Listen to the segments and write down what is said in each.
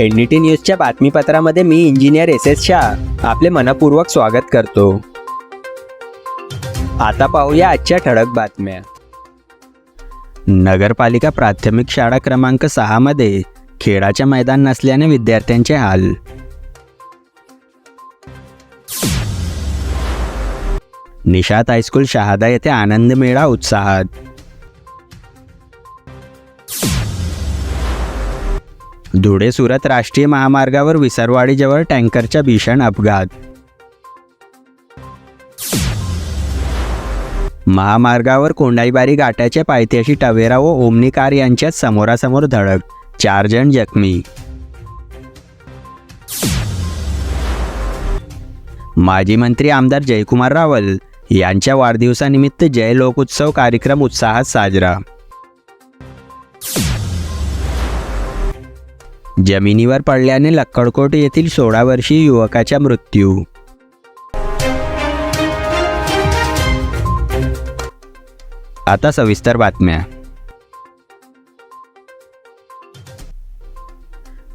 NDT न्यूजच्या बातमीपत्रामध्ये मी इंजिनियर एस एस शाह. आपले मनपूर्वक स्वागत करतो. आता पाहूया आजच्या ठळक बातम्या. नगरपालिका प्राथमिक शाळा क्रमांक सहामध्ये खेळाचे मैदान नसल्याने विद्यार्थ्यांचे हाल. निषाद हायस्कूल शहादा येथे आनंद मेळा उत्साहात. धुळे सुरत राष्ट्रीय महामार्गावर विसरवाडीजवळ टँकरचा भीषण अपघात. महामार्गावर कोंडाईबारी घाटाच्या पायथ्याशी टवेरा व ओमनी कार यांच्यात समोरासमोर धडक चार जण जखमी. माजी मंत्री आमदार जयकुमार रावल यांच्या वाढदिवसानिमित्त जय लोकोत्सव कार्यक्रम उत्साहात साजरा. जमिनीवर पडल्याने लक्कडकोट येथील सोळा वर्षीय युवकाचा मृत्यू. आता सविस्तर बातम्या.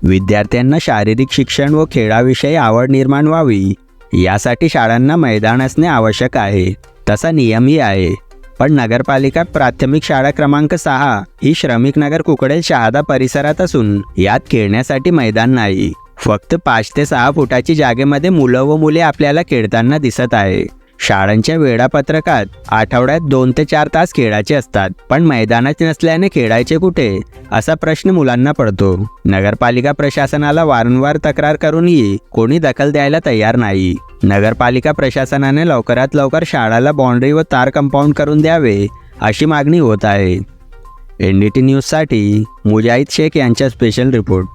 विद्यार्थ्यांना शारीरिक शिक्षण व खेळाविषयी आवड निर्माण व्हावी यासाठी शाळांना मैदान असणे आवश्यक आहे तसा नियमही आहे. पण नगरपालिका प्राथमिक शाळा क्रमांक सहा ही श्रमिक नगर कुकडेल शहादा परिसरात असून यात खेळण्यासाठी मैदान नाही. फक्त पाच ते सहा फुटाची जागेमध्ये मुलं व मुले आपल्याला खेळताना दिसत आहे. शाळांच्या वेळापत्रकात आठवड्यात दोन ते चार तास खेळायचे असतात पण मैदानात नसल्याने खेळायचे कुठे? असा प्रश्न मुलांना पडतो. नगरपालिका प्रशासनाला वारंवार तक्रार करूनही कोणी दखल द्यायला तयार नाही. नगरपालिका प्रशासनाने लवकरात लवकर शाळाला बाउंड्री व तार कंपाऊंड करून द्यावे अशी मागणी होत आहे. एन डी टी न्यूजसाठी मुजाहिद शेख यांचा special report.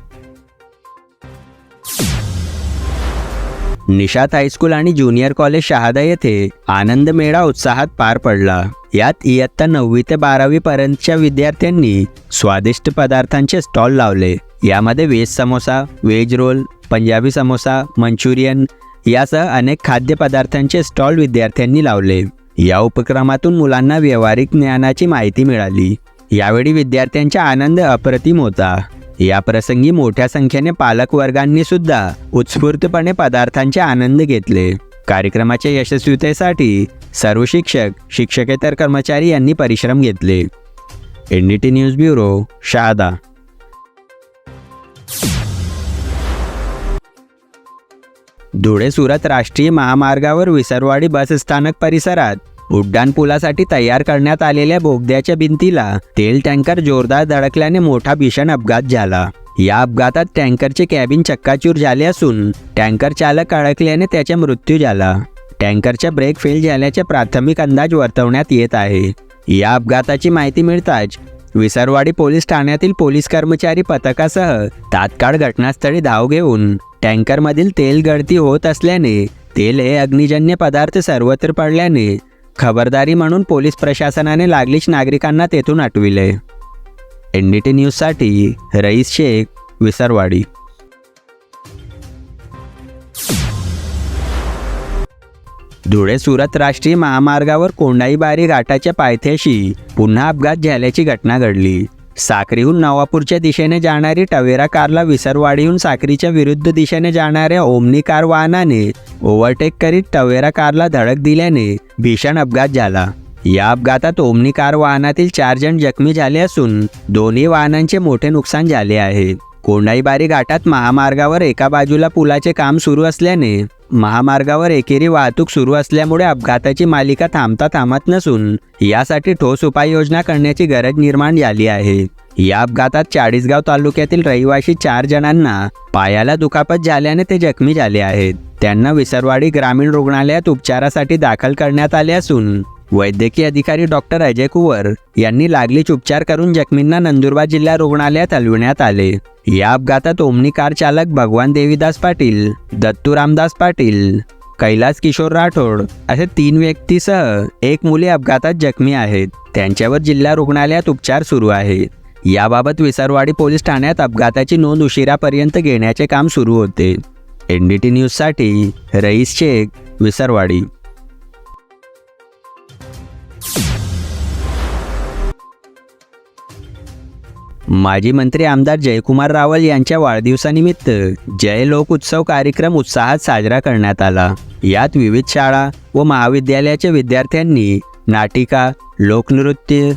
Nishad high school आणि ज्युनियर कॉलेज शहादा येथे आनंद मेळा उत्साहात पार पडला. यात इयत्ता नववी ते बारावी पर्यंतच्या विद्यार्थ्यांनी स्वादिष्ट पदार्थांचे स्टॉल लावले. यामध्ये veg samosa veg roll Punjabi samosa Manchurian यासह अनेक खाद्यपदार्थांचे स्टॉल विद्यार्थ्यांनी लावले. या उपक्रमातून मुलांना व्यावहारिक ज्ञानाची माहिती मिळाली. यावेळी विद्यार्थ्यांचा आनंद अप्रतिम होता. या प्रसंगी मोठ्या संख्येने पालक वर्गांनी सुद्धा उत्स्फूर्तपणे पदार्थांचे आनंद घेतले. कार्यक्रमाच्या यशस्वीतेसाठी सर्व शिक्षक शिक्षकेतर कर्मचारी यांनी परिश्रम घेतले. N D T news bureau Shahada Dhule Surat राष्ट्रीय महामार्गावर विसरवाडी बस स्थानक परिसरात उड्डाण पुलासाठी तयार करण्यात आलेल्या बोगद्याच्या भिंतीला तेल टँकर जोरदार धडकल्याने मोठा भीषण अपघात झाला. या अपघातात टँकरचे कॅबिन चक्काचूर झाले असून टँकर चालक अडकल्याने त्याचा मृत्यू झाला. टँकरच्या ब्रेक फेल झाल्याचे प्राथमिक अंदाज वर्तवण्यात येत आहे. या अपघाताची माहिती मिळताच विसरवाडी पोलीस ठाण्यातील पोलीस कर्मचारी पथकासह तात्काळ घटनास्थळी धाव घेऊन टँकरमधील तेल गळती होत असल्याने तेल हे अग्निजन्य पदार्थ सर्वत्र पडल्याने खबरदारी म्हणून पोलीस प्रशासनाने लागलीच नागरिकांना तेथून आठविले एन डी टी न्यूजसाठी रईस शेख विसरवाडी. धुळे सुरत राष्ट्रीय महामार्गावर कोंडाईबारी घाटाच्या पायथ्याशी पुन्हा अपघात झाल्याची घटना घडली. साक्रीहून नवापूरच्या दिशेने जाणारी टवेरा कारला विसरवाडीहून साक्रीच्या विरुद्ध दिशेने जाणाऱ्या ओमनी कार वाहनाने ओव्हरटेक करीत टवेरा कारला धडक दिल्याने भीषण अपघात झाला. या अपघातात ओमनी कार वाहनातील चार जण जखमी झाले असून दोन्ही वाहनांचे मोठे नुकसान झाले आहे. कोंडाईबारी घाटात महामार्गावर एका बाजूला पुलाचे काम सुरू असल्याने महामार्गावर एकेरी वाहतूक सुरू असल्यामुळे अपघाताची मालिका थांबता थांबत नसून यासाठी ठोस उपाययोजना करण्याची गरज निर्माण झाली आहे. या अपघातात चाळीसगाव तालुक्यातील रहिवासी चार जणांना पायाला दुखापत झाल्याने ते जखमी झाले आहेत. त्यांना विसरवाडी ग्रामीण रुग्णालयात उपचारासाठी दाखल करण्यात आले असून वैद्यकीय अधिकारी डॉक्टर अजय कुवर यांनी लागलीच उपचार करून जखमींना नंदुरबार जिल्हा रुग्णालयात हलविण्यात आले. या अपघातात ओमनी कार चालक भगवान देवीदास पाटील दत्तू रामदास पाटील कैलास किशोर राठोड असे तीन व्यक्तीसह एक मुली अपघातात जखमी आहेत. त्यांच्यावर जिल्हा रुग्णालयात उपचार सुरू आहेत. याबाबत विसरवाडी पोलीस ठाण्यात अपघाताची नोंद उशिरापर्यंत घेण्याचे काम सुरू होते. एन डी टी न्यूजसाठी रईस शेख विसरवाडी. माजी मंत्री आमदार जयकुमार रावल यांच्या वाढदिवसानिमित्त जय लोक उत्सव कार्यक्रम उत्साहात साजरा करण्यात आला. यात विविध शाळा व महाविद्यालयाच्या विद्यार्थ्यांनी नाटिका लोकनृत्य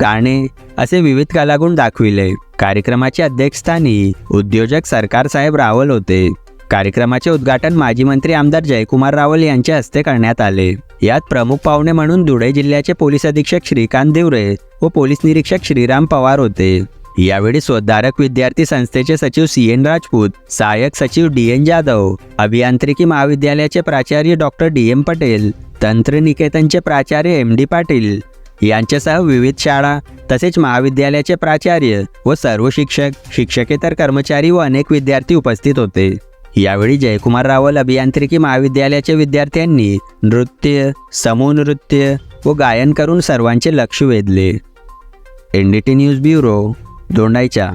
गाणे असे विविध कलागुण दाखविले. कार्यक्रमाच्या अध्यक्षस्थानी उद्योजक सरकार साहेब रावल होते. कार्यक्रमाचे उद्घाटन माजी मंत्री आमदार जयकुमार रावल यांच्या हस्ते करण्यात आले. यात प्रमुख पाहुणे म्हणून धुळे जिल्ह्याचे पोलीस अधीक्षक श्रीकांत देवरे व पोलीस निरीक्षक श्रीराम पवार होते. यावेळी स्वधारक विद्यार्थी संस्थेचे सचिव सी एन राजपूत सहाय्यक सचिव डी एन जाधव अभियांत्रिकी महाविद्यालयाचे प्राचार्य डॉक्टर डी एम पटेल तंत्रनिकेतनचे प्राचार्य एम डी पाटील. यांच्यासह विविध शाळा तसेच महाविद्यालयाचे प्राचार्य व सर्व शिक्षक शिक्षकेतर कर्मचारी व अनेक विद्यार्थी उपस्थित होते. यावेळी जयकुमार रावल अभियांत्रिकी महाविद्यालयाच्या विद्यार्थ्यांनी नृत्य समूह नृत्य व गायन करून सर्वांचे लक्ष वेधले. N D T news bureau दोंडायच्या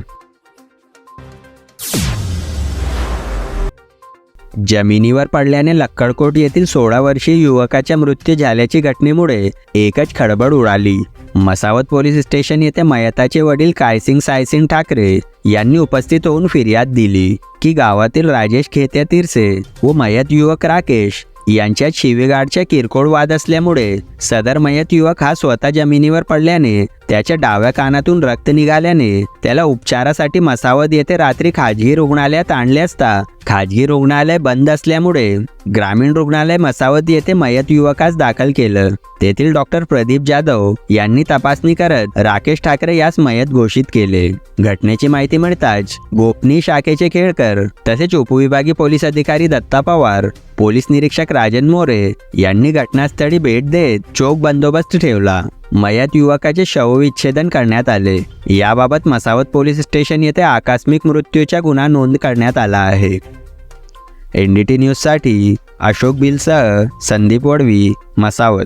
जमिनीवर पडल्याने लक्कडकोट येथील सोळा वर्षीय युवकाच्या मृत्यू झाल्याची घटनेमुळे एकच खळबळ उडाली. मसावत पोलीस स्टेशन येथे मयताचे वडील कायसिंग सायसिंग ठाकरे यांनी उपस्थित होऊन फिर्याद दिली की गावातील राजेश खेत्या तिरसे व मयत युवक राकेश यांच्यात शिवेगाडच्या किरकोळ वाद असल्यामुळे सदर मयत युवक हा स्वतः जमिनीवर पडल्याने त्याच्या डाव्या कानातून रक्त निघाल्याने त्याला उपचारासाठी मसावत येथे रात्री खाजगी रुग्णालयात आणले असता खाजगी रुग्णालय बंद असल्यामुळे ग्रामीण रुग्णालय मसावत येथे मयत युवकास दाखल केलं. तेथील डॉक्टर प्रदीप जाधव यांनी तपासणी करत राकेश ठाकरे यास मयत घोषित केले. घटनेची माहिती मिळताच गोपनीय शाखेचे केळकर तसेच उपविभागीय पोलीस अधिकारी दत्ता पवार पोलीस निरीक्षक राजन मोरे यांनी घटनास्थळी भेट देत चोख बंदोबस्त ठेवला. मयत युवकाचे शवविच्छेदन करण्यात आले. याबाबत मसावत पोलीस स्टेशन येथे आकस्मिक मृत्यूचा गुन्हा नोंद करण्यात आला आहे. एन डी टी न्यूजसाठी अशोक बिलसह संदीप वडवी मसावत.